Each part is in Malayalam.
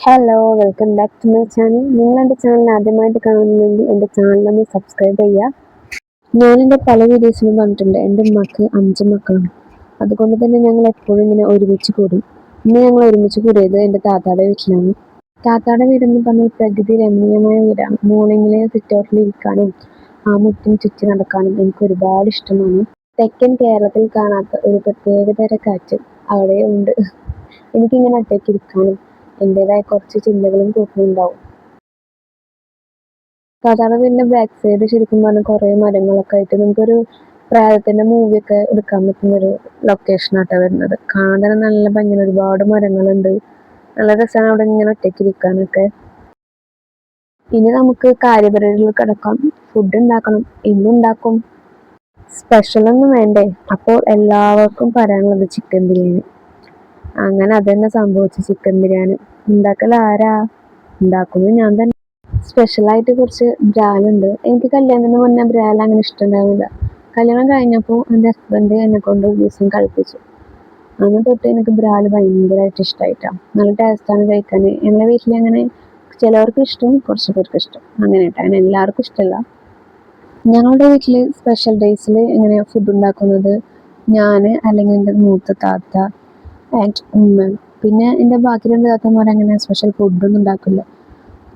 Hello welcome back to my channel നിങ്ങൾ എന്റെ ചാനൽ ആദ്യമായിട്ട് കാണുന്നുണ്ടെങ്കിൽ എന്റെ ചാനലൊന്ന് സബ്സ്ക്രൈബ് ചെയ്യുക. ഞാൻ എന്റെ പല വീഡിയോസിലും പറഞ്ഞിട്ടുണ്ട് എന്റെ ഉമ്മക്ക് അഞ്ച് മക്കളാണ്. അതുകൊണ്ട് തന്നെ ഞങ്ങൾ എപ്പോഴും ഇങ്ങനെ ഒരുമിച്ച് കൂടും. ഇന്ന് ഞങ്ങൾ ഒരുമിച്ച് കൂടിയത് എന്റെ താത്താടെ വീട്ടിലാണ്. താത്താടെ വീടെന്ന് പറഞ്ഞാൽ പ്രകൃതി രമണീയമായ വീടാണ്. മോർണിംഗിലെ സിറ്റൗട്ടിൽ ഇരിക്കാനും ആ മുറ്റും ചുറ്റി നടക്കാനും എനിക്ക് ഒരുപാട് ഇഷ്ടമാണ്. തെക്കൻ കേരളത്തിൽ കാണാത്ത ഒരു പ്രത്യേകതര കാറ്റ് അവിടെ ഉണ്ട്. എനിക്കിങ്ങനെ ഒറ്റയ്ക്ക് ഇരിക്കാനും എന്റെതായ കുറച്ച് ചിന്തകളും കൂട്ടുന്നുണ്ടാവും സാധാരണ പിന്നെ ബാക്ക് സൈഡ് ശരിക്കും പറഞ്ഞാൽ കുറേ മരങ്ങളൊക്കെ ആയിട്ട് നമുക്കൊരു മൂവി മൂവിയൊക്കെ എടുക്കാൻ പറ്റുന്ന ഒരു ലൊക്കേഷൻ ആട്ടോ വരുന്നത്. കാണാൻ തന്നെ നല്ല ഭംഗിയാണ്. ഒരുപാട് മരങ്ങളുണ്ട്. നല്ല രസമാണ് അവിടെ ഇങ്ങനെ ഒറ്റയ്ക്ക് ഇരിക്കാനൊക്കെ. ഇനി നമുക്ക് കാര്യപരിപാടികൾ കിടക്കാം. ഫുഡ് ഉണ്ടാക്കണം. ഇന്നുണ്ടാക്കും സ്പെഷ്യൽ ഒന്നും വേണ്ടേ? അപ്പോൾ എല്ലാവർക്കും പറയാനുള്ളത് ചിക്കൻ ബിരിയാണി. അങ്ങനെ അതന്നെ സംഭവിച്ചു ചിക്കൻ ബിരിയാണി. ഉണ്ടാക്കൽ ആരാ? ഉണ്ടാക്കുന്നത് ഞാൻ തന്നെ. സ്പെഷ്യലായിട്ട് കുറച്ച് ബ്രാലുണ്ട് എനിക്ക് കല്യാണത്തിന് മുന്നേ ബ്രാൽ അങ്ങനെ ഇഷ്ടമുണ്ടായിരുന്നില്ല. കല്യാണം കഴിഞ്ഞപ്പോൾ എന്റെ ഹസ്ബൻഡ് എന്നെ കൊണ്ട് ഒരു ദിവസം കളിപ്പിച്ചു അന്ന് തൊട്ട് എനിക്ക് ബ്രാൽ ഭയങ്കരമായിട്ട് ഇഷ്ടമായിട്ടാണ് നല്ല ടേസ്റ്റാണ് കഴിക്കാൻ. ഞങ്ങളുടെ വീട്ടിൽ അങ്ങനെ ചിലവർക്ക് ഇഷ്ടം കുറച്ച് പേർക്ക് ഇഷ്ടം. അങ്ങനെ കേട്ടോ. എല്ലാവർക്കും ഇഷ്ടമല്ല ഞങ്ങളുടെ വീട്ടിൽ സ്പെഷ്യൽ ഡേയ്സിൽ ഇങ്ങനെ ഫുഡ് ഉണ്ടാക്കുന്നത് ഞാൻ അല്ലെങ്കിൽ എന്റെ മൂത്ത താത്ത പിന്നെ എന്റെ ബാക്കി രണ്ട് താത്തമാർ അങ്ങനെ സ്പെഷ്യൽ ഫുഡൊന്നും ഉണ്ടാക്കില്ല.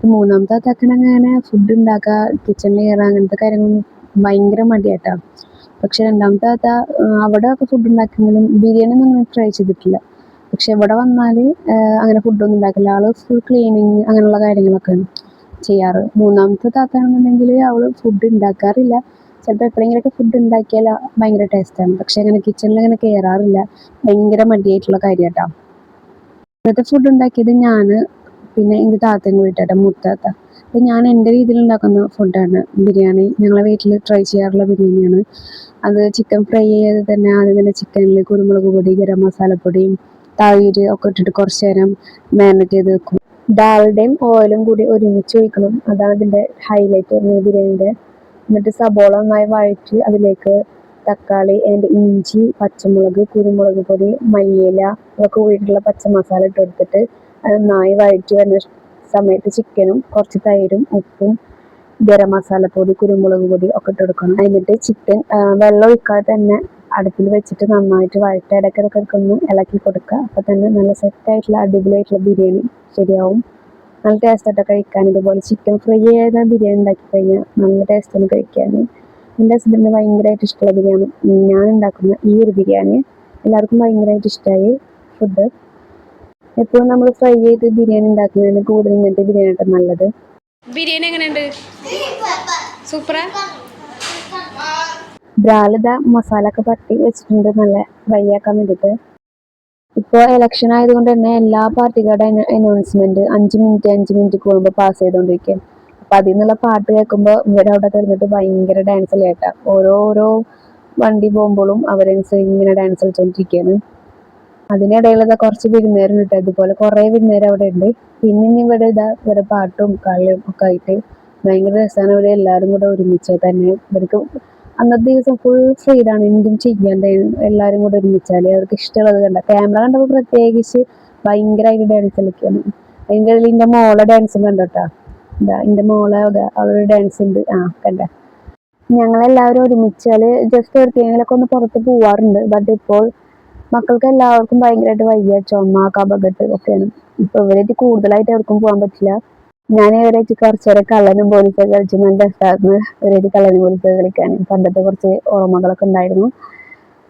മൂന്നാമത്തെ താത്താക്കണെങ്കിൽ അങ്ങനെ ഫുഡ് ഉണ്ടാക്കുക കിച്ചണിൽ കയറുക അങ്ങനത്തെ കാര്യങ്ങളൊന്നും ഭയങ്കര മടിയായിട്ടാണ് പക്ഷെ രണ്ടാമത്തെ താത്ത അവിടെ ഒക്കെ ഫുഡ് ഉണ്ടാക്കുന്നതിലും ബിരിയാണി ഒന്നും ട്രൈ ചെയ്തിട്ടില്ല. പക്ഷെ ഇവിടെ വന്നാൽ അങ്ങനെ ഫുഡൊന്നും ഉണ്ടാക്കില്ല. ആൾ ഫുൾ ക്ലീനിങ് അങ്ങനെയുള്ള കാര്യങ്ങളൊക്കെയാണ് ചെയ്യാറ്. മൂന്നാമത്തെ താത്താണെന്നുണ്ടെങ്കിൽ അവൾ ഫുഡ് ഉണ്ടാക്കാറില്ല. ചിലപ്പോൾ എപ്പോഴെങ്കിലുമൊക്കെ ഫുഡ് ഉണ്ടാക്കിയാൽ ഭയങ്കര ടേസ്റ്റാണ് പക്ഷെ അങ്ങനെ കിച്ചണിൽ അങ്ങനെ കയറാറില്ല ഭയങ്കര മടിയായിട്ടുള്ള കാര്യമായിട്ടാണ് ഇന്നത്തെ ഫുഡ് ഉണ്ടാക്കിയത് ഞാൻ പിന്നെ എന്റെ താത്തയും കൂടിയിട്ടാണ് മുത്താത്ത അപ്പം ഞാൻ എന്റെ രീതിയിൽ ഉണ്ടാക്കുന്ന ഫുഡാണ് ബിരിയാണി. ഞങ്ങളെ വീട്ടിൽ ട്രൈ ചെയ്യാറുള്ള ബിരിയാണിയാണ്. അത് ചിക്കൻ ഫ്രൈ ചെയ്ത് തന്നെ ആദ്യം തന്നെ ചിക്കനിൽ കുരുമുളക് പൊടി ഗരം മസാലപ്പൊടിയും തൈര് ഒക്കെ ഇട്ടിട്ട് കുറച്ച് നേരം മാരിനേറ്റ് ചെയ്ത് വെക്കും. ഡാളുടെയും ഓയിലും കൂടി ഒരുമിച്ച് ഒഴിക്കണം. അതാണ് ഇതിന്റെ ഹൈലൈറ്റ് ബിരിയാണിന്റെ എന്നിട്ട് സബോള നന്നായി വഴറ്റി അതിലേക്ക് തക്കാളി അതിന്റെ ഇഞ്ചി പച്ചമുളക് കുരുമുളക് പൊടി മല്ലിയില ഇതൊക്കെ കൂടിയിട്ടുള്ള പച്ചമസാല ഇട്ട് കൊടുത്തിട്ട് നന്നായി വഴറ്റി വരുന്ന സമയത്ത് ചിക്കനും കുറച്ച് തൈരും ഉപ്പും ഗരം മസാലപ്പൊടി കുരുമുളക് പൊടി ഒക്കെ ഇട്ട് കൊടുക്കണം. എന്നിട്ട് ചിക്കൻ വെള്ളം ഒഴിക്കാതെ തന്നെ അടുപ്പിൽ വെച്ചിട്ട് നന്നായിട്ട് വഴറ്റി ഇടയ്ക്കിടയ്ക്കൊക്കെ ഒന്ന് ഇളക്കി കൊടുക്കുക. അപ്പോൾ തന്നെ നല്ല സെറ്റായിട്ടുള്ള അടിപൊളിയായിട്ടുള്ള ബിരിയാണി ശരിയാവും. നല്ല ടേസ്റ്റായിട്ട് കഴിക്കാൻ. ഇതുപോലെ ചിക്കൻ ഫ്രൈ ചെയ്ത ബിരിയാണി ഉണ്ടാക്കി കഴിഞ്ഞാൽ നല്ല ടേസ്റ്റാണ് കഴിക്കാൻ. എന്റെ ഹസ്ബൻഡിന് ഭയങ്കരമായിട്ട് ഇഷ്ടമുള്ള ബിരിയാണി. ഞാൻ ഉണ്ടാക്കുന്ന ഈ ഒരു ബിരിയാണി എല്ലാവർക്കും ഭയങ്കരമായിട്ട് ഇഷ്ടമായി ഫുഡ് എപ്പോഴും നമ്മൾ ഫ്രൈ ചെയ്ത് ബിരിയാണി ഉണ്ടാക്കുന്നതിന് കൂടുതൽ ഇങ്ങനത്തെ ബിരിയാണി ആയിട്ട് നല്ലത്. ബിരിയാണി എങ്ങനെയുണ്ട്? സൂപ്പറാ? ബ്രാലിത മസാല ഒക്കെ പറ്റി വെച്ചിട്ടുണ്ട്. നല്ല ഫ്രൈ ആക്കാൻ വേണ്ടിയിട്ട് ഇപ്പോൾ ഇലക്ഷൻ ആയതുകൊണ്ട് തന്നെ എല്ലാ പാർട്ടികളുടെ അനൗൺസ്മെന്റ് അഞ്ച് മിനിറ്റ് അഞ്ച് മിനിറ്റ് കൂടുമ്പോൾ പാസ് ചെയ്തുകൊണ്ടിരിക്കും അപ്പൊ അതിൽ നിന്നുള്ള പാട്ട് കേൾക്കുമ്പോൾ ഇവരവിടെ കിടന്നിട്ട് ഭയങ്കര ഡാൻസ് കേട്ടാ ഓരോരോ വണ്ടി പോകുമ്പോഴും അവരനുസരിച്ച് ഇങ്ങനെ ഡാൻസ് കളിച്ചോണ്ടിരിക്കുകയാണ് അതിനിടയിൽ ഇതാ കുറച്ച് വിരുന്നേരം കിട്ടും. അതുപോലെ കുറെ വിരുന്നേരം അവിടെ ഉണ്ട്. പിന്നെ ഇനി ഇവിടെ ഇതാ ഇവരെ പാട്ടും കളിയും ഒക്കെ ആയിട്ട് ഭയങ്കര രസമാണ്. ഇവിടെ എല്ലാവരും കൂടെ ഒരുമിച്ച് തന്നെ ഇവർക്ക് അന്നത്തെ ദിവസം ഫുൾ ഫ്രീഡാണ് എന്തും ചെയ്യാണ്ട് എല്ലാവരും കൂടെ ഒരുമിച്ചാൽ. അവർക്ക് ഇഷ്ടമുള്ളത് കണ്ട. ക്യാമറ കണ്ടപ്പോൾ പ്രത്യേകിച്ച് ഭയങ്കരമായിട്ട് ഡാൻസ് കളിക്കാണ്. അതിന്റെ ഇടയിൽ എന്റെ മോളെ ഡാൻസും കണ്ടോട്ടാ. എന്താ എന്റെ മോളെ അവളുടെ ഡാൻസ് ഉണ്ട്. ആ കണ്ട. ഞങ്ങളെല്ലാവരും ഒരുമിച്ചാൽ ജസ്റ്റ് എവിടേക്കെങ്കിലൊക്കെ ഒന്ന് പുറത്ത് പോവാറുണ്ട്. ബട്ട് ഇപ്പോൾ മക്കൾക്ക് എല്ലാവർക്കും ഭയങ്കരമായിട്ട് വയ്യ. ചുമ കപകെട്ട് ഒക്കെയാണ്. ഇപ്പൊ ഇവരായിട്ട് കൂടുതലായിട്ട് എവിടേക്കും പോകാൻ പറ്റില്ല. ഞാൻ ഇവരായിട്ട് കുറച്ചേരെ കള്ളനും പോലീസൊക്കെ കളിച്ചു നല്ല രസമായിരുന്നു ഇവരായിട്ട് കള്ളനും പോലീസൊക്കെ കളിക്കാൻ പണ്ടത്തെ കുറച്ച് ഓർമ്മകളൊക്കെ ഉണ്ടായിരുന്നു.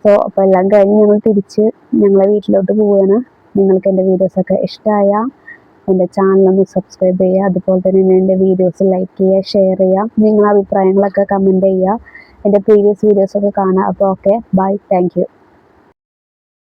സോ അപ്പൊ എല്ലാം കഴിഞ്ഞ് ഞങ്ങൾ തിരിച്ച് ഞങ്ങളെ വീട്ടിലോട്ട് പോവുകയാണ് നിങ്ങൾക്ക് എന്റെ വീഡിയോസൊക്കെ ഇഷ്ടമായ എന്റെ ചാനലൊന്ന് സബ്സ്ക്രൈബ് ചെയ്യുക. അതുപോലെ തന്നെ എന്റെ വീഡിയോസ് ലൈക്ക് ചെയ്യുക ഷെയർ ചെയ്യുക. നിങ്ങളുടെ അഭിപ്രായങ്ങളൊക്കെ കമന്റ് ചെയ്യുക. എന്റെ പ്രീവിയസ് വീഡിയോസൊക്കെ കാണുക. അപ്പോൾ ഓക്കെ ബൈ താങ്ക്